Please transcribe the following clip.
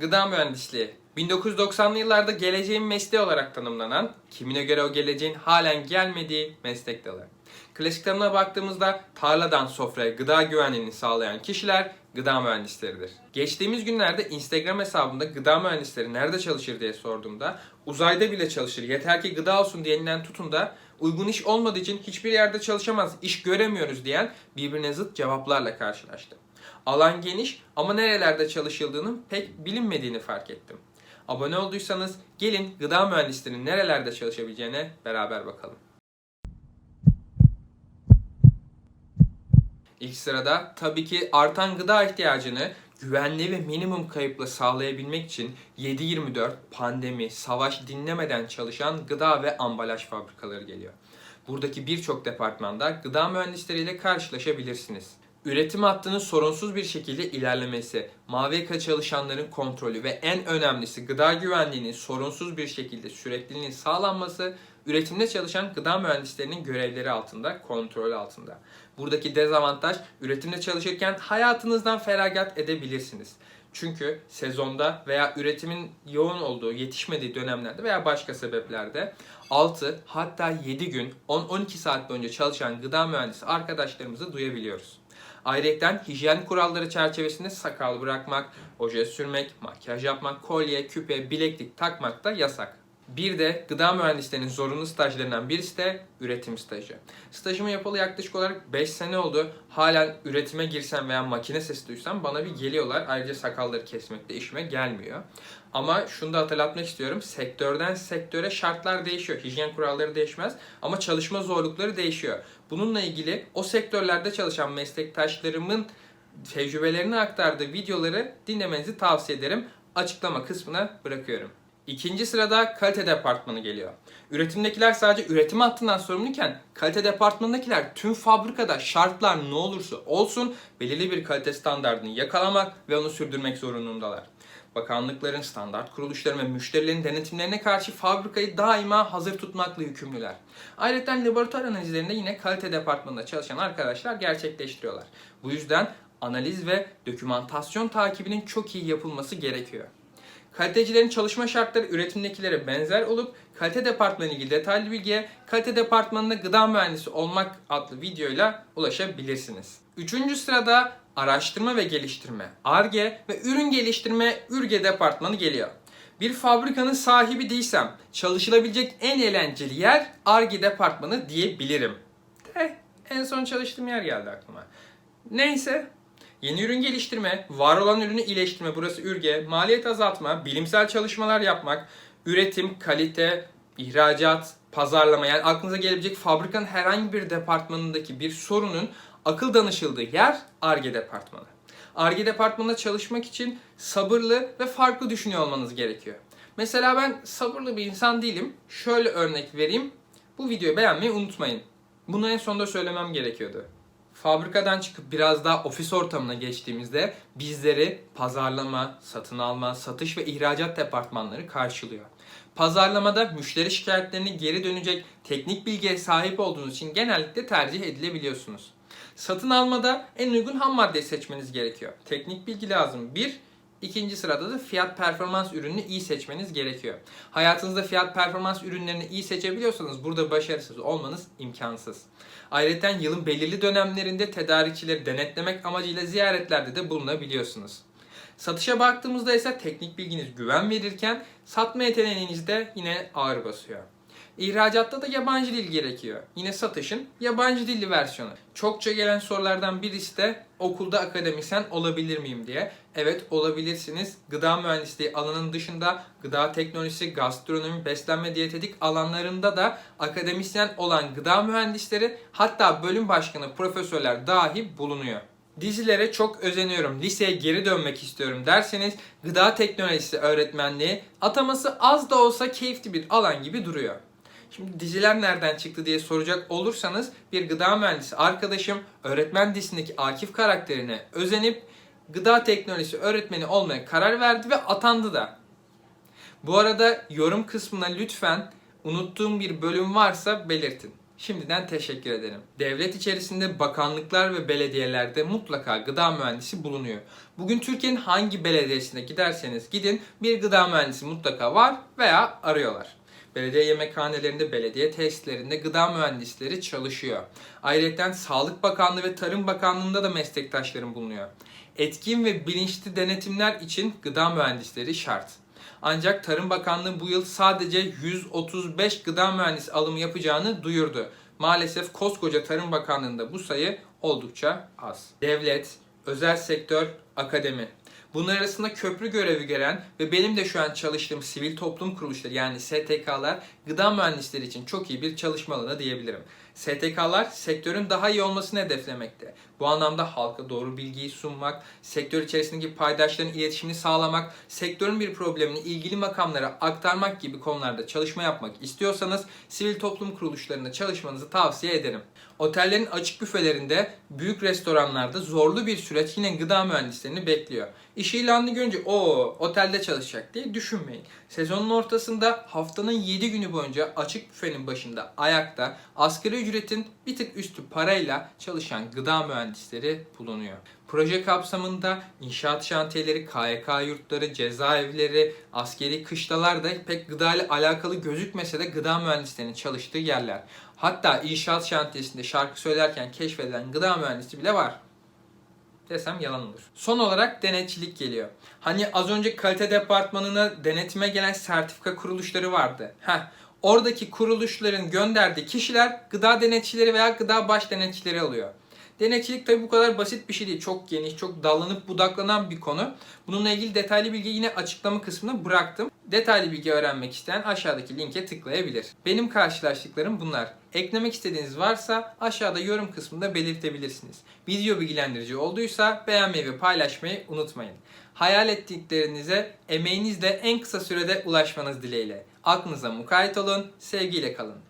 Gıda mühendisliği 1990'lı yıllarda geleceğin mesleği olarak tanımlanan, kimine göre o geleceğin halen gelmediği meslek dalı. Klasik tanımına baktığımızda tarladan sofraya gıda güvenliğini sağlayan kişiler gıda mühendisleridir. Geçtiğimiz günlerde Instagram hesabımda gıda mühendisleri nerede çalışır diye sorduğumda uzayda bile çalışır yeter ki gıda olsun diyenilen tutun da uygun iş olmadığı için hiçbir yerde çalışamaz, iş göremiyoruz diyen birbirine zıt cevaplarla karşılaştım. Alan geniş ama nerelerde çalışıldığının pek bilinmediğini fark ettim. Abone olduysanız gelin gıda mühendislerinin nerelerde çalışabileceğine beraber bakalım. İlk sırada tabii ki artan gıda ihtiyacını güvenli ve minimum kayıpla sağlayabilmek için 7-24 pandemi, savaş dinlemeden çalışan gıda ve ambalaj fabrikaları geliyor. Buradaki birçok departmanda gıda mühendisleriyle karşılaşabilirsiniz. Üretim hattının sorunsuz bir şekilde ilerlemesi, mavi yaka çalışanların kontrolü ve en önemlisi gıda güvenliğinin sorunsuz bir şekilde sürekliliğinin sağlanması üretimde çalışan gıda mühendislerinin görevleri altında, kontrol altında. Buradaki dezavantaj üretimde çalışırken hayatınızdan feragat edebilirsiniz. Çünkü sezonda veya üretimin yoğun olduğu, yetişmediği dönemlerde veya başka sebeplerde 6 hatta 7 gün 10-12 saat boyunca çalışan gıda mühendisi arkadaşlarımızı duyabiliyoruz. Ayrıca hijyen kuralları çerçevesinde sakal bırakmak, oje sürmek, makyaj yapmak, kolye, küpe, bileklik takmak da yasak. Bir de gıda mühendislerinin zorunlu stajlarından birisi de üretim stajı. Stajımı yapalı yaklaşık olarak 5 sene oldu. Halen üretime girsem veya makine sesi duysam bana bir geliyorlar. Ayrıca sakalları kesmek de işime gelmiyor. Ama şunu da hatırlatmak istiyorum. Sektörden sektöre şartlar değişiyor. Hijyen kuralları değişmez ama çalışma zorlukları değişiyor. Bununla ilgili o sektörlerde çalışan meslektaşlarımın tecrübelerini aktardığı videoları dinlemenizi tavsiye ederim. Açıklama kısmına bırakıyorum. İkinci sırada kalite departmanı geliyor. Üretimdekiler sadece üretim hattından sorumluyken kalite departmanındakiler tüm fabrikada şartlar ne olursa olsun belirli bir kalite standartını yakalamak ve onu sürdürmek zorundalar. Bakanlıkların, standart kuruluşların ve müşterilerin denetimlerine karşı fabrikayı daima hazır tutmakla yükümlüler. Ayrıca laboratuvar analizlerinde yine kalite departmanında çalışan arkadaşlar gerçekleştiriyorlar. Bu yüzden analiz ve dokümantasyon takibinin çok iyi yapılması gerekiyor. Kalitecilerin çalışma şartları üretimdekilere benzer olup kalite departmanı ilgili detaylı bilgiye kalite departmanında gıda mühendisi olmak adlı videoyla ulaşabilirsiniz. Üçüncü sırada araştırma ve geliştirme, ARGE ve ürün geliştirme ÜRGE departmanı geliyor. Bir fabrikanın sahibi değilsem çalışılabilecek en eğlenceli yer ARGE departmanı diyebilirim. De en son çalıştığım yer geldi aklıma. Neyse Yeni ürün geliştirme, var olan ürünü iyileştirme, burası ürge, maliyet azaltma, bilimsel çalışmalar yapmak, üretim, kalite, ihracat, pazarlama yani aklınıza gelebilecek fabrikanın herhangi bir departmanındaki bir sorunun akıl danışıldığı yer ARGE departmanı. ARGE departmanında çalışmak için sabırlı ve farklı düşünüyor olmanız gerekiyor. Mesela ben sabırlı bir insan değilim. Şöyle örnek vereyim. Bu videoyu beğenmeyi unutmayın. Bunu en sonunda söylemem gerekiyordu. Fabrikadan çıkıp biraz daha ofis ortamına geçtiğimizde bizleri pazarlama, satın alma, satış ve ihracat departmanları karşılıyor. Pazarlamada müşteri şikayetlerini geri dönecek teknik bilgiye sahip olduğunuz için genellikle tercih edilebiliyorsunuz. Satın almada en uygun ham maddeyi seçmeniz gerekiyor. Teknik bilgi lazım. Bir, İkinci sırada da fiyat performans ürününü iyi seçmeniz gerekiyor. Hayatınızda fiyat performans ürünlerini iyi seçebiliyorsanız burada başarısız olmanız imkansız. Ayrıca yılın belirli dönemlerinde tedarikçileri denetlemek amacıyla ziyaretlerde de bulunabiliyorsunuz. Satışa baktığımızda ise teknik bilginiz güven verirken satma yeteneğiniz de yine ağır basıyor. İhracatta da yabancı dil gerekiyor. Yine satışın yabancı dilli versiyonu. Çokça gelen sorulardan birisi de okulda akademisyen olabilir miyim diye. Evet olabilirsiniz. Gıda mühendisliği alanının dışında gıda teknolojisi, gastronomi, beslenme, diyetetik alanlarında da akademisyen olan gıda mühendisleri hatta bölüm başkanı, profesörler dahi bulunuyor. Dizilere çok özeniyorum, liseye geri dönmek istiyorum derseniz gıda teknolojisi öğretmenliği ataması az da olsa keyifli bir alan gibi duruyor. Şimdi diziler nereden çıktı diye soracak olursanız bir gıda mühendisi arkadaşım öğretmen dizisindeki Akif karakterine özenip gıda teknolojisi öğretmeni olmaya karar verdi ve atandı da. Bu arada yorum kısmına lütfen unuttuğum bir bölüm varsa belirtin. Şimdiden teşekkür ederim. Devlet içerisinde bakanlıklar ve belediyelerde mutlaka gıda mühendisi bulunuyor. Bugün Türkiye'nin hangi belediyesine giderseniz gidin bir gıda mühendisi mutlaka var veya arıyorlar. Belediye yemekhanelerinde, belediye tesislerinde gıda mühendisleri çalışıyor. Ayrıca Sağlık Bakanlığı ve Tarım Bakanlığı'nda da meslektaşlarım bulunuyor. Etkin ve bilinçli denetimler için gıda mühendisleri şart. Ancak Tarım Bakanlığı bu yıl sadece 135 gıda mühendisi alımı yapacağını duyurdu. Maalesef koskoca Tarım Bakanlığı'nda bu sayı oldukça az. Devlet, özel sektör, akademi. Bunlar arasında köprü görevi gören ve benim de şu an çalıştığım sivil toplum kuruluşları yani STK'lar gıda mühendisleri için çok iyi bir çalışma alanı diyebilirim. STK'lar sektörün daha iyi olmasını hedeflemekte. Bu anlamda halka doğru bilgiyi sunmak, sektör içerisindeki paydaşların iletişimini sağlamak, sektörün bir problemini ilgili makamlara aktarmak gibi konularda çalışma yapmak istiyorsanız sivil toplum kuruluşlarında çalışmanızı tavsiye ederim. Otellerin açık büfelerinde, büyük restoranlarda zorlu bir süreç yine gıda mühendislerini bekliyor. İş ilanını görünce o otelde çalışacak diye düşünmeyin. Sezonun ortasında haftanın 7 günü boyunca açık büfenin başında ayakta asgari ücretin bir tık üstü parayla çalışan gıda mühendisleri bulunuyor. Proje kapsamında inşaat şantiyeleri, KYK yurtları, cezaevleri, askeri kışlalar da pek gıda ile alakalı gözükmese de gıda mühendislerinin çalıştığı yerler. Hatta inşaat şantiyesinde şarkı söylerken keşfedilen gıda mühendisi bile var desem yalan olur. Son olarak denetçilik geliyor. Hani az önce kalite departmanına denetime gelen sertifika kuruluşları vardı. Heh, oradaki kuruluşların gönderdiği kişiler gıda denetçileri veya gıda baş denetçileri alıyor. Denetçilik tabi bu kadar basit bir şey değil. Çok geniş, çok dallanıp budaklanan bir konu. Bununla ilgili detaylı bilgi yine açıklama kısmına bıraktım. Detaylı bilgi öğrenmek isteyen aşağıdaki linke tıklayabilir. Benim karşılaştıklarım bunlar. Eklemek istediğiniz varsa aşağıda yorum kısmında belirtebilirsiniz. Video bilgilendirici olduysa beğenmeyi ve paylaşmayı unutmayın. Hayal ettiklerinize emeğinizle en kısa sürede ulaşmanız dileğiyle. Aklınıza mukayyet olun, sevgiyle kalın.